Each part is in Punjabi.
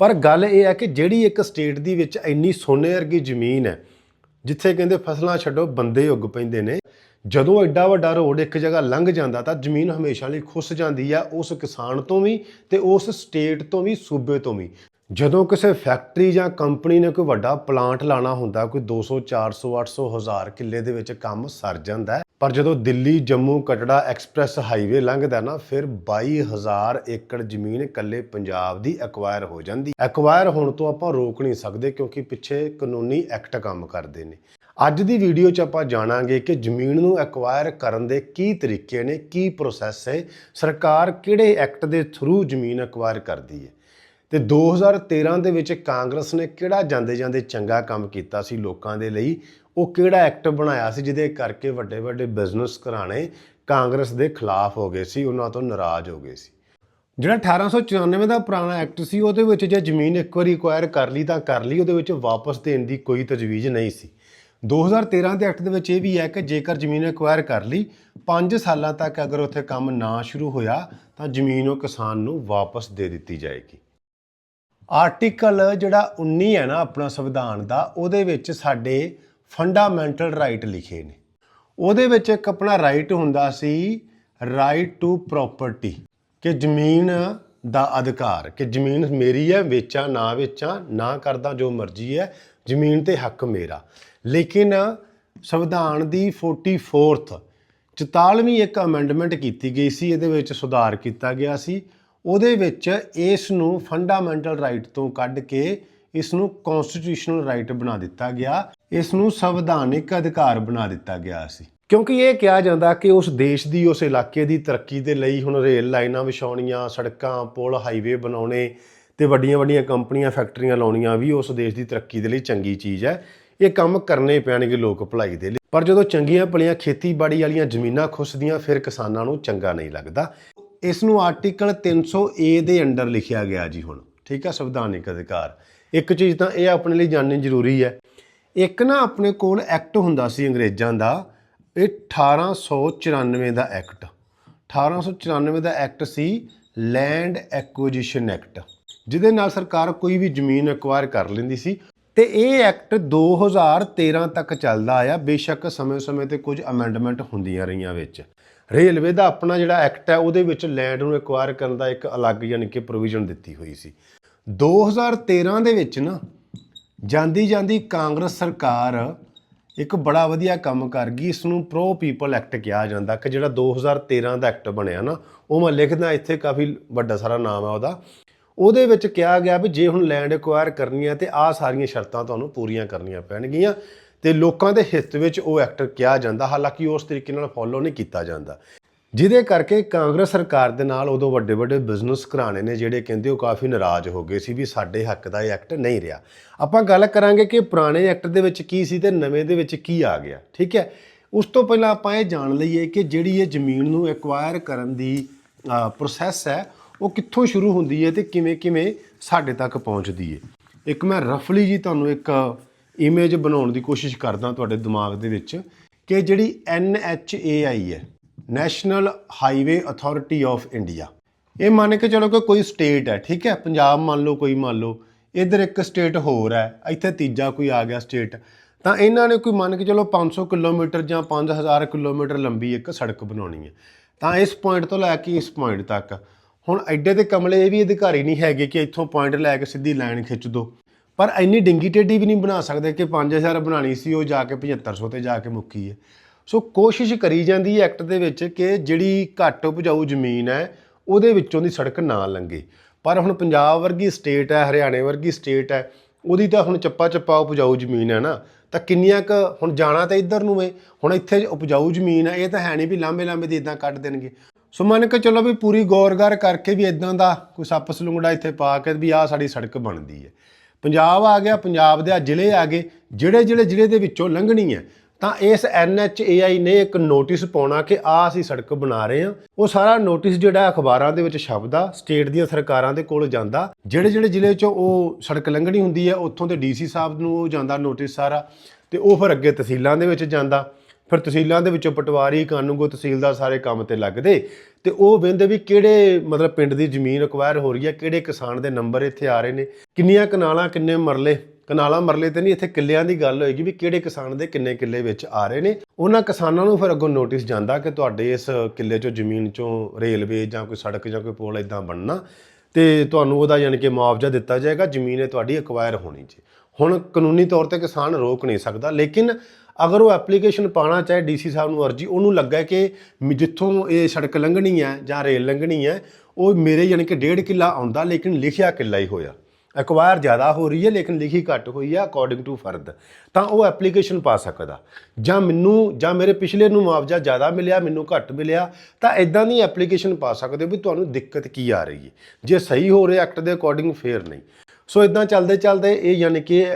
ਪਰ ਗੱਲ ਇਹ ਹੈ ਕਿ ਜਿਹੜੀ ਇੱਕ ਸਟੇਟ ਦੀ ਵਿੱਚ ਇੰਨੀ ਸੋਨੇ ਵਰਗੀ ਜ਼ਮੀਨ ਹੈ, ਜਿੱਥੇ ਕਹਿੰਦੇ ਫਸਲਾਂ ਛੱਡੋ, ਬੰਦੇ ਉੱਗ ਪੈਂਦੇ ਨੇ, ਜਦੋਂ ਐਡਾ ਵੱਡਾ ਰੋਡ ਇੱਕ ਜਗ੍ਹਾ ਲੰਘ ਜਾਂਦਾ ਤਾਂ ਜ਼ਮੀਨ ਹਮੇਸ਼ਾ ਲਈ ਖੁੱਸ ਜਾਂਦੀ ਆ ਉਸ ਕਿਸਾਨ ਤੋਂ ਵੀ ਤੇ ਉਸ ਸਟੇਟ ਤੋਂ ਵੀ, ਸੂਬੇ ਤੋਂ ਵੀ। ਜਦੋਂ ਕਿਸੇ ਫੈਕਟਰੀ ਜਾਂ ਕੰਪਨੀ ਨੇ ਕੋਈ ਵੱਡਾ ਪਲਾਂਟ ਲਾਣਾ ਹੁੰਦਾ, ਕੋਈ 200 400 800 ਹਜ਼ਾਰ ਕਿੱਲੇ ਦੇ ਵਿੱਚ ਕੰਮ ਸਰ ਜਾਂਦਾ ਪਰ ਜਦੋਂ ਦਿੱਲੀ, ਜੰਮੂ ਕਟੜਾ ਐਕਸਪ੍ਰੈਸ ਹਾਈਵੇ ਲੰਘਦਾ ਨਾ, ਫਿਰ 22000 ਏਕੜ ਜ਼ਮੀਨ ਇਕੱਲੇ ਪੰਜਾਬ ਦੀ ਐਕਵਾਇਰ ਹੋ ਜਾਂਦੀ। ਐਕਵਾਇਰ ਹੋਣ ਤੋਂ ਆਪਾਂ ਰੋਕ ਨਹੀਂ ਸਕਦੇ ਕਿਉਂਕਿ ਪਿੱਛੇ ਕਾਨੂੰਨੀ ਐਕਟ ਕੰਮ ਕਰਦੇ ਨੇ। ਅੱਜ ਦੀ ਵੀਡੀਓ 'ਚ ਆਪਾਂ ਜਾਣਾਂਗੇ ਕਿ ਜ਼ਮੀਨ ਨੂੰ ਐਕਵਾਇਰ ਕਰਨ ਦੇ ਕੀ ਤਰੀਕੇ ਨੇ, ਕੀ ਪ੍ਰੋਸੈਸ ਹੈ। ਸਰਕਾਰ ਕਿਹੜੇ ਐਕਟ ਦੇ ਥਰੂ ਜ਼ਮੀਨ ਐਕਵਾਇਰ ਕਰਦੀ ਹੈ? ਤੇ 2013 ਦੇ ਵਿੱਚ ਕਾਂਗਰਸ ਨੇ ਕਿਹੜਾ ਜਾਂਦੇ ਜਾਂਦੇ ਚੰਗਾ ਕੰਮ ਕੀਤਾ ਸੀ ਲੋਕਾਂ ਦੇ ਲਈ? ਉਹ ਕਿਹੜਾ ਐਕਟ ਬਣਾਇਆ ਸੀ ਜਿਹਦੇ ਕਰਕੇ ਵੱਡੇ ਵੱਡੇ ਬਿਜ਼ਨਸ ਘਰਾਣੇ ਕਾਂਗਰਸ ਦੇ ਖਿਲਾਫ ਹੋ ਗਏ ਸੀ, ਉਹਨਾਂ ਤੋਂ ਨਾਰਾਜ਼ ਹੋ ਗਏ ਸੀ। ਜਿਹੜਾ 1894 ਦਾ ਪੁਰਾਣਾ ਐਕਟ ਸੀ, ਉਹਦੇ ਵਿੱਚ ਜੇ ਜ਼ਮੀਨ ਇੱਕ ਵਾਰੀ ਐਕਵਾਇਰ ਕਰ ਲਈ ਤਾਂ ਕਰ ਲਈ, ਉਹਦੇ ਵਿੱਚ ਵਾਪਸ ਦੇਣ ਦੀ ਕੋਈ ਤਜਵੀਜ਼ ਨਹੀਂ ਸੀ। 2013 ਦੇ ਐਕਟ ਦੇ ਵਿੱਚ ਇਹ ਵੀ ਹੈ ਕਿ ਜੇਕਰ ਜ਼ਮੀਨ ਐਕਵਾਇਰ ਕਰ ਲਈ 5 ਸਾਲਾਂ ਤੱਕ ਅਗਰ ਉੱਥੇ ਕੰਮ ਨਾ ਸ਼ੁਰੂ ਹੋਇਆ, ਤਾਂ ਜ਼ਮੀਨ ਉਹ ਕਿਸਾਨ ਨੂੰ ਵਾਪਸ ਦੇ ਦਿੱਤੀ ਜਾਏਗੀ। ਆਰਟੀਕਲ ਜਿਹੜਾ 19 ਹੈ ਨਾ, ਆਪਣਾ ਸੰਵਿਧਾਨ ਦਾ, ਉਹਦੇ ਵਿੱਚ ਸਾਡੇ ਫੰਡਾਮੈਂਟਲ ਰਾਈਟ ਲਿਖੇ ਨੇ। ਉਹਦੇ ਵਿੱਚ ਇੱਕ ਆਪਣਾ ਰਾਈਟ ਹੁੰਦਾ ਸੀ, ਰਾਈਟ ਟੂ ਪ੍ਰਾਪਰਟੀ, ਕਿ ਜ਼ਮੀਨ ਦਾ ਅਧਿਕਾਰ, ਕਿ ਜ਼ਮੀਨ ਮੇਰੀ ਹੈ, ਵੇਚਾਂ, ਨਾ ਵੇਚਾਂ, ਨਾ ਕਰਦਾ ਜੋ ਮਰਜ਼ੀ ਹੈ, ਜ਼ਮੀਨ ਤੇ ਹੱਕ ਮੇਰਾ। ਲੇਕਿਨ ਸੰਵਿਧਾਨ ਦੀ 44th 44ਵੀਂ ਇੱਕ ਅਮੈਂਡਮੈਂਟ ਕੀਤੀ ਗਈ ਸੀ, ਇਹਦੇ ਵਿੱਚ ਸੁਧਾਰ ਕੀਤਾ ਗਿਆ ਸੀ। ਉਹਦੇ ਵਿੱਚ ਇਸ ਨੂੰ ਫੰਡਾਮੈਂਟਲ ਰਾਈਟ ਤੋਂ ਕੱਢ ਕੇ ਇਸ ਨੂੰ ਕਨਸਟੀਟਿਊਸ਼ਨਲ ਰਾਈਟ ਬਣਾ ਦਿੱਤਾ ਗਿਆ। ਇਸ ਨੂੰ ਸੰਵਿਧਾਨਿਕ ਅਧਿਕਾਰ ਬਣਾ ਦਿੱਤਾ ਗਿਆ ਸੀ। ਕਿਉਂਕਿ ਇਹ ਕਿਹਾ ਜਾਂਦਾ ਕਿ ਉਸ ਦੇਸ਼ ਦੀ, ਉਸ ਇਲਾਕੇ ਦੀ ਤਰੱਕੀ ਦੇ ਲਈ ਹੁਣ ਰੇਲ ਲਾਈਨਾਂ ਵਿਛਾਉਣੀਆਂ, ਸੜਕਾਂ, ਪੁਲ, ਹਾਈਵੇ ਬਣਾਉਣੇ ਤੇ ਵੱਡੀਆਂ ਵੱਡੀਆਂ ਕੰਪਨੀਆਂ, ਫੈਕਟਰੀਆਂ ਲਾਉਣੀਆਂ ਵੀ ਉਸ ਦੇਸ਼ ਦੀ ਤਰੱਕੀ ਦੇ ਲਈ ਚੰਗੀ ਚੀਜ਼ ਹੈ। ਇਹ ਕੰਮ ਕਰਨੇ ਪੈਣਗੇ ਲੋਕ ਭਲਾਈ ਦੇ ਲਈ। ਪਰ ਜਦੋਂ ਚੰਗੀਆਂ ਭਲੀਆਂ ਖੇਤੀਬਾੜੀ ਵਾਲੀਆਂ ਜ਼ਮੀਨਾਂ ਖੁੱਸਦੀਆਂ, ਫਿਰ ਕਿਸਾਨਾਂ ਨੂੰ ਚੰਗਾ ਨਹੀਂ ਲੱਗਦਾ। ਇਸ ਨੂੰ ਆਰਟੀਕਲ 300 ਏ ਦੇ ਅੰਡਰ ਲਿਖਿਆ ਗਿਆ ਜੀ ਹੁਣ। ਠੀਕ ਹੈ ਸੰਵਿਧਾਨਿਕ ਅਧਿਕਾਰ। ਇੱਕ ਚੀਜ਼ ਤਾਂ ਇਹ ਆਪਣੇ ਲਈ ਜਾਣਨੀ ਜ਼ਰੂਰੀ ਹੈ ਇੱਕ ਨਾ ਆਪਣੇ ਕੋਲ ਐਕਟ ਹੁੰਦਾ ਸੀ ਅੰਗਰੇਜ਼ਾਂ ਦਾ, ਇਹ 1894 ਦਾ ਐਕਟ। 1894 ਦਾ ਐਕਟ ਸੀ ਲੈਂਡ ਐਕੁਜੀਸ਼ਨ ਐਕਟ ਜਿਹਦੇ ਨਾਲ ਸਰਕਾਰ ਕੋਈ ਵੀ ਜ਼ਮੀਨ ਐਕਵਾਇਰ ਕਰ ਲੈਂਦੀ ਸੀ। ਤੇ ਇਹ ਐਕਟ 2013 ਤੱਕ ਚੱਲਦਾ ਆਇਆ। ਬੇਸ਼ੱਕ ਸਮੇਂ-ਸਮੇਂ ਤੇ ਕੁਝ ਅਮੈਂਡਮੈਂਟ ਹੁੰਦੀਆਂ ਰਹੀਆਂ ਵਿੱਚ। ਰੇਲਵੇ ਦਾ ਆਪਣਾ ਜਿਹੜਾ ਐਕਟ ਹੈ, ਉਹਦੇ ਵਿੱਚ ਲੈਂਡ ਨੂੰ ਐਕਵਾਇਰ ਕਰਨ ਦਾ ਇੱਕ ਅਲੱਗ ਯਾਨੀ ਕਿ ਪ੍ਰੋਵੀਜ਼ਨ ਦਿੱਤੀ ਹੋਈ ਸੀ। 2013 ਦੇ ਵਿੱਚ ਨਾ ਜਾਂਦੀ ਜਾਂਦੀ ਕਾਂਗਰਸ ਸਰਕਾਰ ਇੱਕ ਬੜਾ ਵਧੀਆ ਕੰਮ ਕਰ ਗਈ ਇਸ ਨੂੰ ਪ੍ਰੋ ਪੀਪਲ ਐਕਟ ਕਿਹਾ ਜਾਂਦਾ, ਕਿ ਜਿਹੜਾ 2013 ਦਾ ਐਕਟ ਬਣਿਆ ਨਾ, ਉਹ ਮੈਂ ਲਿਖਦਾ, ਇੱਥੇ ਕਾਫੀ ਵੱਡਾ ਸਾਰਾ ਨਾਮ ਹੈ ਉਹਦਾ। ਉਹਦੇ ਵਿੱਚ ਕਿਹਾ ਗਿਆ ਵੀ ਜੇ ਹੁਣ ਲੈਂਡ ਐਕਵਾਇਰ ਕਰਨੀ ਹੈ ਤੇ ਆਹ ਸਾਰੀਆਂ ਸ਼ਰਤਾਂ ਤੁਹਾਨੂੰ ਪੂਰੀਆਂ ਕਰਨੀਆਂ ਪੈਣਗੀਆਂ ਤੇ ਲੋਕਾਂ ਦੇ ਹਿੱਤ ਵਿੱਚ ਉਹ ਐਕਟ ਕਿਹਾ ਜਾਂਦਾ, ਹਾਲਾਂਕਿ ਉਸ ਤਰੀਕੇ ਨਾਲ ਫੋਲੋ ਨਹੀਂ ਕੀਤਾ ਜਾਂਦਾ। ਜਿਹਦੇ ਕਰਕੇ ਕਾਂਗਰਸ ਸਰਕਾਰ ਦੇ ਨਾਲ ਉਦੋਂ ਵੱਡੇ ਵੱਡੇ ਬਿਜ਼ਨਸ ਘਰਾਣੇ ਨੇ ਜਿਹੜੇ ਕਹਿੰਦੇ ਉਹ ਕਾਫੀ ਨਾਰਾਜ਼ ਹੋ ਗਏ ਸੀ ਵੀ ਸਾਡੇ ਹੱਕ ਦਾ ਇਹ ਐਕਟ ਨਹੀਂ ਰਿਹਾ। ਆਪਾਂ ਗੱਲ ਕਰਾਂਗੇ ਕਿ ਪੁਰਾਣੇ ਐਕਟ ਦੇ ਵਿੱਚ ਕੀ ਸੀ ਤੇ ਨਵੇਂ ਦੇ ਵਿੱਚ ਕੀ ਆ ਗਿਆ, ਠੀਕ ਹੈ? ਉਸ ਤੋਂ ਪਹਿਲਾਂ ਆਪਾਂ ਇਹ ਜਾਣ ਲਈਏ ਕਿ ਜਿਹੜੀ ਇਹ ਜ਼ਮੀਨ ਨੂੰ ਐਕਵਾਇਰ ਕਰਨ ਦੀ ਪ੍ਰੋਸੈਸ ਹੈ, ਉਹ ਕਿੱਥੋਂ ਸ਼ੁਰੂ ਹੁੰਦੀ ਹੈ ਤੇ ਕਿਵੇਂ ਕਿਵੇਂ ਸਾਡੇ ਤੱਕ ਪਹੁੰਚਦੀ ਹੈ। ਇੱਕ ਮੈਂ ਰਫਲੀ ਜੀ ਤੁਹਾਨੂੰ ਇੱਕ ਇਮੇਜ ਬਣਾਉਣ ਦੀ ਕੋਸ਼ਿਸ਼ ਕਰਦਾ ਤੁਹਾਡੇ ਦਿਮਾਗ ਦੇ ਵਿੱਚ ਕਿ ਜਿਹੜੀ NHAI ਹੈ national highway authority of India. ਇਹ ਮੰਨ ਕੇ ਚਲੋ ਕਿ ਕੋਈ ਸਟੇਟ ਹੈ, ਠੀਕ ਹੈ? ਪੰਜਾਬ ਮੰਨ ਲਓ, ਕੋਈ ਮੰਨ ਲਓ, ਇਧਰ ਇੱਕ ਸਟੇਟ ਹੋਰ ਹੈ, ਇੱਥੇ ਤੀਜਾ ਕੋਈ ਆ ਗਿਆ ਸਟੇਟ। ਤਾਂ ਇਹਨਾਂ ਨੇ ਕੋਈ ਮੰਨ ਕੇ ਚਲੋ 500 ਕਿਲੋਮੀਟਰ ਜਾਂ 5000 ਕਿਲੋਮੀਟਰ ਲੰਬੀ ਇੱਕ ਸੜਕ ਬਣਾਉਣੀ ਹੈ। ਤਾਂ ਇਸ ਪੁਆਇੰਟ ਤੋਂ ਲੈ ਕੇ ਇਸ ਪੁਆਇੰਟ ਤੱਕ, ਹੁਣ ਐਡੇ ਤੇ ਕਮਲੇ ਇਹ ਵੀ ਅਧਿਕਾਰੀ ਨਹੀਂ ਹੈਗੇ ਕਿ ਇੱਥੋਂ ਪੁਆਇੰਟ ਲੈ ਕੇ ਸਿੱਧੀ ਲਾਈਨ ਖਿੱਚ ਦੋ। ਪਰ ਇੰਨੀ ਡਿੰਗੀ ਟੇਢੀ ਵੀ ਨਹੀਂ ਬਣਾ ਸਕਦੇ ਕਿ 5000 ਬਣਾਣੀ ਸੀ, ਉਹ ਜਾ ਕੇ 7500 ਤੇ ਜਾ ਕੇ ਮੁੱਕੀ ਹੈ। ਸੋ ਕੋਸ਼ਿਸ਼ ਕਰੀ ਜਾਂਦੀ ਹੈ ਐਕਟ ਦੇ ਵਿੱਚ ਕਿ ਜਿਹੜੀ ਘੱਟ ਉਪਜਾਊ ਜ਼ਮੀਨ ਹੈ, ਉਹਦੇ ਵਿੱਚੋਂ ਦੀ ਸੜਕ ਨਾ ਲੰਘੇ। ਪਰ ਹੁਣ ਪੰਜਾਬ ਵਰਗੀ ਸਟੇਟ ਹੈ, ਹਰਿਆਣੇ ਵਰਗੀ ਸਟੇਟ ਹੈ, ਉਹਦੀ ਤਾਂ ਹੁਣ ਚੱਪਾ ਚੱਪਾ ਉਪਜਾਊ ਜ਼ਮੀਨ ਹੈ ਨਾ। ਤਾਂ ਕਿੰਨੀਆਂ ਕ ਹੁਣ ਜਾਣਾ ਤਾਂ ਇੱਧਰ ਨੂੰ ਏ, ਹੁਣ ਇੱਥੇ ਉਪਜਾਊ ਜ਼ਮੀਨ ਹੈ, ਇਹ ਤਾਂ ਹੈ ਨਹੀਂ ਵੀ ਲਾਂਬੇ ਲਾਂਬੇ ਦੀ ਇਦਾਂ ਕੱਢ ਦੇਣਗੇ। ਸੋ ਮੰਨ ਕੇ ਚਲੋ ਵੀ ਪੂਰੀ ਗੌਰ-ਗਾਰ ਕਰਕੇ ਵੀ ਇਦਾਂ ਦਾ ਕੋਈ ਸੱਪ ਸਲੂੰਗੜਾ ਇੱਥੇ ਪਾ ਕੇ ਵੀ ਆਹ ਸਾਡੀ ਸੜਕ ਬਣਦੀ ਹੈ। ਪੰਜਾਬ ਆ ਗਿਆ, ਪੰਜਾਬ ਦੇ ਆ ਜ਼ਿਲ੍ਹੇ ਆ ਗਏ, ਜਿਹੜੇ ਜਿਹੜੇ ਜ਼ਿਲ੍ਹੇ ਦੇ ਵਿੱਚੋਂ ਲੰਘਣੀ ਹੈ। ਤਾਂ ਇਸ NHAI ਨੇ ਇੱਕ ਨੋਟਿਸ ਪਾਉਣਾ ਕਿ ਆ ਅਸੀਂ ਸੜਕ ਬਣਾ ਰਹੇ ਹਾਂ। ਉਹ ਸਾਰਾ ਨੋਟਿਸ ਜਿਹੜਾ ਅਖਬਾਰਾਂ ਦੇ ਵਿੱਚ ਛਪਦਾ ਸਟੇਟ ਦੀਆਂ ਸਰਕਾਰਾਂ ਦੇ ਕੋਲ ਜਾਂਦਾ। ਜਿਹੜੇ ਜਿਹੜੇ ਜ਼ਿਲ੍ਹੇ 'ਚੋਂ ਉਹ ਸੜਕ ਲੰਘਣੀ ਹੁੰਦੀ ਹੈ, ਉੱਥੋਂ ਦੇ ਡੀਸੀ ਸਾਹਿਬ ਨੂੰ ਉਹ ਜਾਂਦਾ ਨੋਟਿਸ ਸਾਰਾ ਤੇ ਉਹ ਫਿਰ ਅੱਗੇ ਤਹਿਸੀਲਾਂ ਦੇ ਵਿੱਚ ਜਾਂਦਾ। ਫਿਰ ਤਹਿਸੀਲਾਂ ਦੇ ਵਿੱਚੋਂ ਪਟਵਾਰੀ, ਕਾਨੂੰਗੋ, ਤਹਿਸੀਲਦਾਰ ਸਾਰੇ ਕੰਮ ਤੇ ਲੱਗਦੇ। ਤੇ ਉਹ ਵੇਂਦੇ ਵੀ ਕਿਹੜੇ ਮਤਲਬ ਪਿੰਡ ਦੀ ਜ਼ਮੀਨ ਅਕਵਾਇਰ ਹੋ ਰਹੀ ਹੈ, ਕਿਹੜੇ ਕਿਸਾਨ ਦੇ ਨੰਬਰ ਇੱਥੇ ਆ ਰਹੇ ਨੇ, ਕਿੰਨੀਆਂ ਕਨਾਲਾਂ, ਕਿੰਨੇ ਮਰਲੇ ਕਨਾਲਾਂ ਮਰਲੇ ਤੇ ਨਹੀਂ, ਇੱਥੇ ਕਿੱਲਿਆਂ ਦੀ ਗੱਲ ਹੋਏਗੀ ਵੀ ਕਿਹੜੇ ਕਿਸਾਨ ਦੇ ਕਿੰਨੇ ਕਿੱਲੇ ਵਿੱਚ ਆ ਰਹੇ ਨੇ। ਉਹਨਾਂ ਕਿਸਾਨਾਂ ਨੂੰ ਫਿਰ ਅੱਗੋਂ ਨੋਟਿਸ ਜਾਂਦਾ ਕਿ ਤੁਹਾਡੇ ਇਸ ਕਿੱਲੇ 'ਚੋਂ, ਜ਼ਮੀਨ 'ਚੋਂ ਰੇਲਵੇ ਜਾਂ ਕੋਈ ਸੜਕ ਜਾਂ ਕੋਈ ਪੁਲ ਇਦਾਂ ਬਣਨਾ ਤੇ ਤੁਹਾਨੂੰ ਉਹਦਾ ਯਾਨੀ ਕਿ ਮੁਆਵਜ਼ਾ ਦਿੱਤਾ ਜਾਏਗਾ, ਜ਼ਮੀਨ ਇਹ ਤੁਹਾਡੀ ਅਕਵਾਇਰ ਹੋਣੀ ਜੀ। ਹੁਣ ਕਾਨੂੰਨੀ ਤੌਰ ਤੇ ਕਿਸਾਨ ਰੋਕ ਨਹੀਂ ਸਕਦਾ, ਲੇਕਿਨ ਅਗਰ ਉਹ ਐਪਲੀਕੇਸ਼ਨ ਪਾਣਾ ਚਾਹੇ ਡੀਸੀ ਸਾਹਿਬ ਨੂੰ ਅਰਜੀ, ਉਹਨੂੰ ਲੱਗਾ ਕਿ ਜਿੱਥੋਂ ਇਹ ਸੜਕ ਲੰਘਣੀ ਹੈ ਜਾਂ ਰੇਲ ਲੰਘਣੀ ਹੈ, ਉਹ ਮੇਰੇ ਯਾਨੀ ਕਿ ਡੇਢ ਕਿੱਲਾ ਆਉਂਦਾ, ਲੇਕਿਨ ਲਿਖਿਆ ਕਿੱਲਾ ਹੀ ਹੋਇਆ। ਐਕਵਾਇਰ ਜ਼ਿਆਦਾ ਹੋ ਰਹੀ ਹੈ, ਲੇਕਿਨ ਲਿਖੀ ਘੱਟ ਹੋਈ ਹੈ ਅਕੋਰਡਿੰਗ ਟੂ ਫਰਦ। ਤਾਂ ਉਹ ਐਪਲੀਕੇਸ਼ਨ ਪਾ ਸਕਦਾ। ਜਾਂ ਮੈਨੂੰ, ਜਾਂ ਮੇਰੇ ਪਿਛਲੇ ਨੂੰ ਮੁਆਵਜ਼ਾ ਜ਼ਿਆਦਾ ਮਿਲਿਆ, ਮੈਨੂੰ ਘੱਟ ਮਿਲਿਆ, ਤਾਂ ਇਦਾਂ ਦੀ ਐਪਲੀਕੇਸ਼ਨ ਪਾ ਸਕਦੇ ਹੋ ਵੀ ਤੁਹਾਨੂੰ ਦਿੱਕਤ ਕੀ ਆ ਰਹੀ ਹੈ। ਜੇ ਸਹੀ ਹੋ ਰਿਹਾ ਐਕਟ ਦੇ ਅਕੋਰਡਿੰਗ ਫੇਰ ਨਹੀਂ। ਸੋ ਇਦਾਂ ਚੱਲਦੇ ਚੱਲਦੇ ਇਹ ਯਾਨੀ ਕਿ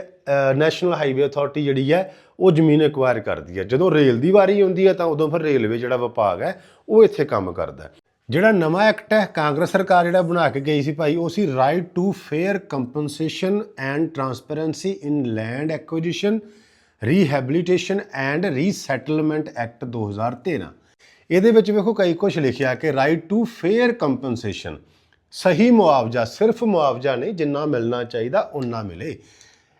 ਨੈਸ਼ਨਲ ਹਾਈਵੇ ਅਥਾਰਟੀ ਜਿਹੜੀ ਹੈ, ਉਹ ਜ਼ਮੀਨ ਐਕਵਾਇਰ ਕਰਦੀ ਹੈ। ਜਦੋਂ ਰੇਲ ਦੀ ਵਾਰੀ ਆਉਂਦੀ ਹੈ, ਤਾਂ ਉਦੋਂ ਫਿਰ ਰੇਲਵੇ ਜਿਹੜਾ ਵਿਭਾਗ ਹੈ, ਉਹ ਇੱਥੇ ਕੰਮ ਕਰਦਾ ਜਿਹੜਾ ਨਵਾਂ ਐਕਟ ਹੈ, ਕਾਂਗਰਸ ਸਰਕਾਰ ਜਿਹੜਾ ਬਣਾ ਕੇ ਗਈ ਸੀ ਭਾਈ, ਉਹ ਸੀ right to fair compensation and transparency in land acquisition rehabilitation and resettlement act 2013 ਇਹਦੇ ਵਿੱਚ ਵੇਖੋ ਕਈ ਕੁਝ ਲਿਖਿਆ ਕਿ ਰਾਈਟ ਟੂ ਫੇਅਰ ਕੰਪਨਸੇਸ਼ਨ ਸਹੀ ਮੁਆਵਜ਼ਾ ਸਿਰਫ ਮੁਆਵਜ਼ਾ ਨਹੀਂ, ਜਿੰਨਾ ਮਿਲਣਾ ਚਾਹੀਦਾ ਉਨਾ ਮਿਲੇ।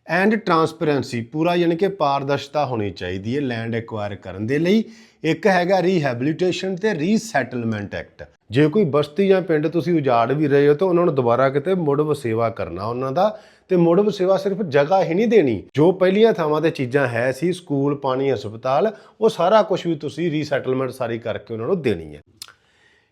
ਐਂਡ ਟਰਾਂਸਪੇਰੈਂਸੀ ਪੂਰਾ ਯਾਨੀ ਕਿ ਪਾਰਦਰਸ਼ਤਾ ਹੋਣੀ ਚਾਹੀਦੀ ਹੈ ਲੈਂਡ ਐਕਵਾਇਰ ਕਰਨ ਦੇ ਲਈ। ਇੱਕ ਹੈਗਾ ਰੀਹੈਬਿਲਿਟੇਸ਼ਨ ਤੇ ਰੀਸੈਟਲਮੈਂਟ ਐਕਟ ਜੇ ਕੋਈ ਬਸਤੀ ਜਾਂ ਪਿੰਡ ਤੁਸੀਂ ਉਜਾੜ ਵੀ ਰਹੇ ਹੋ ਤਾਂ ਉਹਨਾਂ ਨੂੰ ਦੁਬਾਰਾ ਕਿਤੇ ਮੁੜ ਵਸੇਵਾ ਕਰਨਾ ਉਹਨਾਂ ਦਾ। ਤੇ ਮੁੜ ਵਸੇਵਾ ਸਿਰਫ ਜਗ੍ਹਾ ਹੀ ਨਹੀਂ ਦੇਣੀ। ਜੋ ਪਹਿਲੀਆਂ ਥਾਵਾਂ ਤੇ ਚੀਜ਼ਾਂ ਹੈ ਸੀ, ਸਕੂਲ, ਪਾਣੀ, ਹਸਪਤਾਲ, ਉਹ ਸਾਰਾ ਕੁਝ ਵੀ ਤੁਸੀਂ ਰੀਸੈਟਲਮੈਂਟ ਸਾਰੀ ਕਰਕੇ ਉਹਨਾਂ ਨੂੰ ਦੇਣੀ ਹੈ।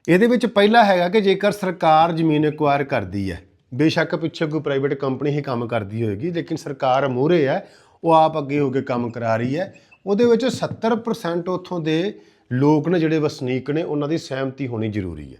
ਇਹਦੇ ਵਿੱਚ ਪਹਿਲਾ ਹੈਗਾ ਕਿ ਜੇਕਰ ਸਰਕਾਰ ਜ਼ਮੀਨ ਐਕਵਾਇਰ ਕਰਦੀ ਹੈ ਬੇਸ਼ੱਕ ਪਿੱਛੇ ਕੋਈ ਪ੍ਰਾਈਵੇਟ ਕੰਪਨੀ ਹੀ ਕੰਮ ਕਰਦੀ ਹੋਏਗੀ, ਲੇਕਿਨ ਸਰਕਾਰ ਮੂਹਰੇ ਹੈ, ਉਹ ਆਪ ਅੱਗੇ ਹੋ ਕੇ ਕੰਮ ਕਰਾ ਰਹੀ ਹੈ। ਉਹਦੇ ਵਿੱਚ 70% ਉੱਥੋਂ ਦੇ ਲੋਕ ਨੇ ਜਿਹੜੇ ਵਸਨੀਕ ਨੇ, ਉਹਨਾਂ ਦੀ ਸਹਿਮਤੀ ਹੋਣੀ ਜ਼ਰੂਰੀ ਹੈ।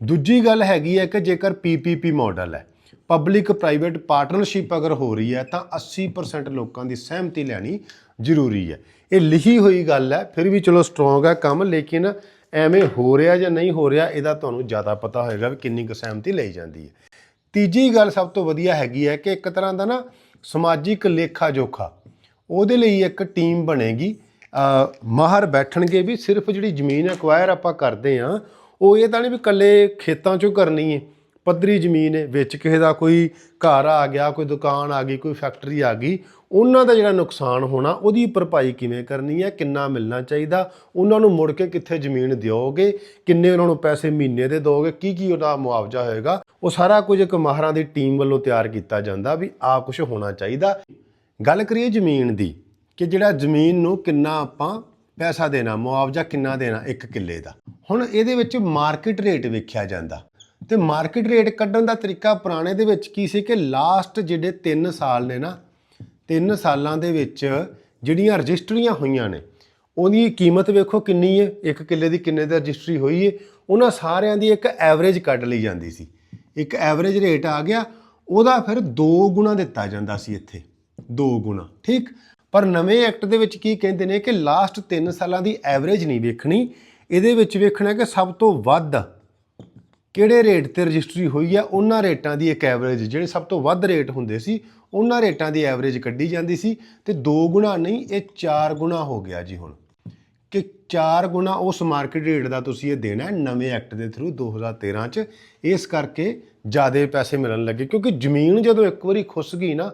ਦੂਜੀ ਗੱਲ ਹੈਗੀ ਹੈ ਕਿ ਜੇਕਰ ਪੀਪੀਪੀ ਮਾਡਲ ਹੈ ਪਬਲਿਕ ਪ੍ਰਾਈਵੇਟ ਪਾਰਟਨਰਸ਼ਿਪ ਅਗਰ ਹੋ ਰਹੀ ਹੈ, ਤਾਂ 80% ਲੋਕਾਂ ਦੀ ਸਹਿਮਤੀ ਲੈਣੀ ਜ਼ਰੂਰੀ ਹੈ। ਇਹ ਲਿਖੀ ਹੋਈ ਗੱਲ ਹੈ, ਫਿਰ ਵੀ ਚਲੋ ਸਟਰੋਂਗ ਹੈ ਕੰਮ, ਲੇਕਿਨ ਐਵੇਂ ਹੋ ਰਿਹਾ ਜਾਂ ਨਹੀਂ ਹੋ ਰਿਹਾ, ਇਹਦਾ ਤੁਹਾਨੂੰ ਜ਼ਿਆਦਾ ਪਤਾ ਹੋਏਗਾ ਵੀ ਕਿੰਨੀ ਕੁ ਸਹਿਮਤੀ ਲਈ ਜਾਂਦੀ ਹੈ। ਤੀਜੀ ਗੱਲ ਸਭ ਤੋਂ ਵਧੀਆ ਹੈਗੀ ਹੈ ਕਿ ਇੱਕ ਤਰ੍ਹਾਂ ਦਾ ਨਾ ਸਮਾਜਿਕ ਲੇਖਾ ਜੋਖਾ, ਉਹਦੇ ਲਈ ਇੱਕ ਟੀਮ ਬਣੇਗੀ। ਮਾਹਰ ਬੈਠਣਗੇ ਵੀ ਸਿਰਫ ਜਿਹੜੀ ਜ਼ਮੀਨ ਐਕਵਾਇਰ ਆਪਾਂ ਕਰਦੇ ਆ ਉਹ ਇਹ ਤਾਂ ਨਹੀਂ ਵੀ ਇਕੱਲੇ ਖੇਤਾਂ 'ਚੋਂ ਕਰਨੀ ਹੈ। ਪੱਧਰੀ ਜ਼ਮੀਨ ਹੈ, ਵਿੱਚ ਕਿਸੇ ਦਾ ਕੋਈ ਘਰ ਆ ਗਿਆ, ਕੋਈ ਦੁਕਾਨ ਆ ਗਈ, ਕੋਈ ਫੈਕਟਰੀ ਆ ਗਈ, ਉਹਨਾਂ ਦਾ ਜਿਹੜਾ ਨੁਕਸਾਨ ਹੋਣਾ, ਉਹਦੀ ਭਰਪਾਈ ਕਿਵੇਂ ਕਰਨੀ ਹੈ, ਕਿੰਨਾ ਮਿਲਣਾ ਚਾਹੀਦਾ, ਉਹਨਾਂ ਨੂੰ ਮੁੜ ਕੇ ਕਿੱਥੇ ਜ਼ਮੀਨ ਦਿਓਗੇ, ਕਿੰਨੇ ਉਹਨਾਂ ਨੂੰ ਪੈਸੇ ਮਹੀਨੇ ਦੇ ਦੋਗੇ ਕੀ ਕੀ ਉਹਦਾ ਮੁਆਵਜ਼ਾ ਹੋਏਗਾ, ਉਹ ਸਾਰਾ ਕੁਝ ਇੱਕ ਮਾਹਰਾਂ ਦੀ ਟੀਮ ਵੱਲੋਂ ਤਿਆਰ ਕੀਤਾ ਜਾਂਦਾ ਵੀ ਆ ਕੁਝ ਹੋਣਾ ਚਾਹੀਦਾ। ਗੱਲ ਕਰੀਏ ਜ਼ਮੀਨ ਦੀ, ਕਿ ਜਿਹੜਾ ਜ਼ਮੀਨ ਨੂੰ ਕਿੰਨਾ ਆਪਾਂ ਪੈਸਾ ਦੇਣਾ, ਮੁਆਵਜ਼ਾ ਕਿੰਨਾ ਦੇਣਾ ਇੱਕ ਕਿੱਲੇ ਦਾ। ਹੁਣ ਇਹਦੇ ਵਿੱਚ ਮਾਰਕੀਟ ਰੇਟ ਵੇਖਿਆ ਜਾਂਦਾ। ਤੇ ਮਾਰਕੀਟ ਰੇਟ ਕੱਢਣ ਦਾ ਤਰੀਕਾ ਪੁਰਾਣੇ ਦੇ ਵਿੱਚ ਕੀ ਸੀ ਕਿ ਲਾਸਟ ਜਿਹੜੇ 3 ਸਾਲ ਨੇ ਨਾ 3 ਸਾਲਾਂ ਦੇ ਵਿੱਚ ਜਿਹੜੀਆਂ ਰਜਿਸਟਰੀਆਂ ਹੋਈਆਂ ਨੇ, ਉਹਦੀ ਕੀਮਤ ਵੇਖੋ ਕਿੰਨੀ ਹੈ, ਇੱਕ ਕਿੱਲੇ ਦੀ ਕਿੰਨੇ ਦੀ ਰਜਿਸਟਰੀ ਹੋਈ ਹੈ ਉਹਨਾਂ ਸਾਰਿਆਂ ਦੀ ਇੱਕ ਐਵਰੇਜ ਕੱਢ ਲਈ ਜਾਂਦੀ ਸੀ। ਇੱਕ ਐਵਰੇਜ ਰੇਟ ਆ ਗਿਆ, ਉਹਦਾ ਫਿਰ 2 ਗੁਣਾ ਦਿੱਤਾ ਜਾਂਦਾ ਸੀ ਇੱਥੇ 2 ਗੁਣਾ, ਠੀਕ? ਪਰ ਨਵੇਂ ਐਕਟ ਦੇ ਵਿੱਚ ਕੀ ਕਹਿੰਦੇ ਨੇ ਕਿ ਲਾਸਟ 3 ਸਾਲਾਂ ਦੀ ਐਵਰੇਜ ਨਹੀਂ ਵੇਖਣੀ, ਇਹਦੇ ਵਿੱਚ ਵੇਖਣਾ ਕਿ ਸਭ ਤੋਂ ਵੱਧ ਕਿਹੜੇ ਰੇਟ ਤੇ ਰਜਿਸਟਰੀ ਹੋਈ ਹੈ ਉਹਨਾਂ ਰੇਟਾਂ ਦੀ ਇੱਕ ਐਵਰੇਜ ਜਿਹੜੇ ਸਭ ਤੋਂ ਵੱਧ ਰੇਟ ਹੁੰਦੇ ਸੀ, ਉਹਨਾਂ ਰੇਟਾਂ ਦੀ ਐਵਰੇਜ ਕੱਢੀ ਜਾਂਦੀ ਸੀ ਤੇ 2 ਗੁਣਾ ਨਹੀਂ, ਇਹ 4 ਗੁਣਾ ਹੋ ਗਿਆ ਜੀ ਹੁਣ। ਕਿ 4 ਗੁਣਾ ਉਸ ਮਾਰਕੀਟ ਰੇਟ ਦਾ ਤੁਸੀਂ ਇਹ ਦੇਣਾ ਹੈ, ਨਵੇਂ ਐਕਟ ਦੇ ਥਰੂ 2013 ਚ, ਇਸ ਕਰਕੇ ਜ਼ਿਆਦਾ ਪੈਸੇ ਮਿਲਣ ਲੱਗੇ, ਕਿਉਂਕਿ ਜ਼ਮੀਨ ਜਦੋਂ ਇੱਕ ਵਾਰੀ ਖੁੱਸ ਗਈ ਨਾ,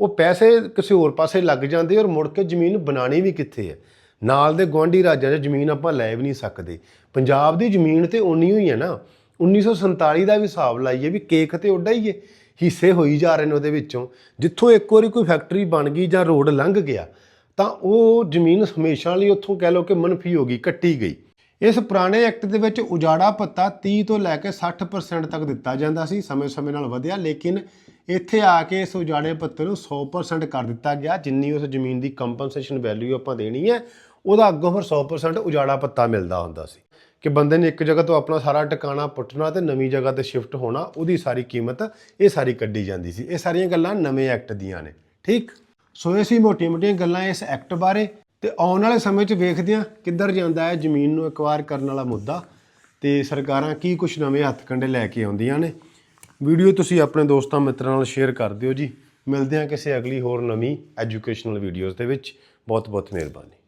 ਉਹ ਪੈਸੇ ਕਿਸੇ ਹੋਰ ਪਾਸੇ ਲੱਗ ਜਾਂਦੇ ਔਰ ਮੁੜ ਕੇ ਜ਼ਮੀਨ ਬਣਾਣੀ ਵੀ ਕਿੱਥੇ ਹੈ? ਨਾਲ ਦੇ ਗੁਆਂਢੀ ਰਾਜਾਂ 'ਚ ਜ਼ਮੀਨ ਆਪਾਂ ਲੈ ਵੀ ਨਹੀਂ ਸਕਦੇ। ਪੰਜਾਬ ਦੀ ਜ਼ਮੀਨ ਤੇ ਓਨੀ ਹੋਈ ਹੈ ਨਾ 1947 ਦਾ ਵੀ ਹਿਸਾਬ ਲਾਈਏ ਵੀ ਕੇਕ ਤੇ ਉੱਡਾ ਹੀ ਹੈ ਹਿੱਸੇ ਹੋਈ ਜਾ ਰਹੇ ਨੇ ਉਹਦੇ ਵਿੱਚੋਂ। ਜਿੱਥੋਂ ਇੱਕ ਵਾਰੀ ਕੋਈ ਫੈਕਟਰੀ ਬਣ ਗਈ ਜਾਂ ਰੋਡ ਲੰਘ ਗਿਆ, ਤਾਂ ਉਹ ਜ਼ਮੀਨ ਹਮੇਸ਼ਾ ਲਈ ਉੱਥੋਂ ਕਹਿ ਲਓ ਕਿ ਮਨਫੀ ਹੋ ਗਈ, ਕੱਟੀ ਗਈ। ਇਸ ਪੁਰਾਣੇ ਐਕਟ ਦੇ ਵਿੱਚ ਉਜਾੜਾ ਭੱਤਾ 30 ਤੋਂ ਲੈ ਕੇ 60% ਤੱਕ ਦਿੱਤਾ ਜਾਂਦਾ ਸੀ, ਸਮੇਂ-ਸਮੇਂ ਨਾਲ ਵਧਿਆ, ਲੇਕਿਨ ਇੱਥੇ ਆ ਕੇ ਇਸ ਉਜਾੜੇ ਭੱਤੇ ਨੂੰ 100% ਕਰ ਦਿੱਤਾ ਗਿਆ, ਜਿੰਨੀ ਉਸ ਜ਼ਮੀਨ ਦੀ ਕੰਪਨਸੇਸ਼ਨ ਵੈਲਿਊ ਆਪਾਂ ਦੇਣੀ ਹੈ, ਉਹਦਾ ਅੱਗੋਂ ਫਿਰ 100% ਉਜਾੜਾ ਭੱਤਾ ਮਿਲਦਾ ਹੁੰਦਾ ਸੀ। ਕਿ ਬੰਦੇ ਨੇ ਇੱਕ ਜਗ੍ਹਾ ਤੋਂ ਆਪਣਾ ਸਾਰਾ ਟਿਕਾਣਾ ਪੁੱਟਣਾ ਤੇ ਨਵੀਂ ਜਗ੍ਹਾ ਤੇ ਸ਼ਿਫਟ ਹੋਣਾ, ਉਹਦੀ ਸਾਰੀ ਕੀਮਤ, ਇਹ ਸਾਰੀ ਕੱਢੀ ਜਾਂਦੀ ਸੀ। ਇਹ ਸਾਰੀਆਂ ਗੱਲਾਂ ਨਵੇਂ ਐਕਟ ਦੀਆਂ ਨੇ। ਠੀਕ? ਸੋ ਇਹ ਸੀ ਮੋਟੀਆਂ-ਮੋਟੀਆਂ ਗੱਲਾਂ ਇਸ ਐਕਟ ਬਾਰੇ ਤੇ ਆਉਣ ਵਾਲੇ ਸਮੇਂ 'ਚ ਵੇਖਦੇ ਹਾਂ ਕਿੱਧਰ ਜਾਂਦਾ ਹੈ ਜ਼ਮੀਨ ਨੂੰ ਐਕਵਾਇਰ ਕਰਨ ਵਾਲਾ ਮੁੱਦਾ ਤੇ ਸਰਕਾਰਾਂ ਕੀ ਕੁਝ ਨਵੇਂ ਹੱਥ ਕੰਡੇ ਲੈ ਕੇ ਆਉਂਦੀਆਂ ਨੇ। ਵੀਡੀਓ ਤੁਸੀਂ ਆਪਣੇ ਦੋਸਤਾਂ ਮਿੱਤਰਾਂ ਨਾਲ ਸ਼ੇਅਰ ਕਰ ਦਿਓ ਜੀ। ਮਿਲਦੇ ਹਾਂ ਕਿਸੇ ਅਗਲੀ ਹੋਰ ਨਵੀਂ ਐਜੂਕੇਸ਼ਨਲ ਵੀਡੀਓਜ਼ ਦੇ ਵਿੱਚ। ਬਹੁਤ ਬਹੁਤ ਮਿਹਰਬਾਨੀ।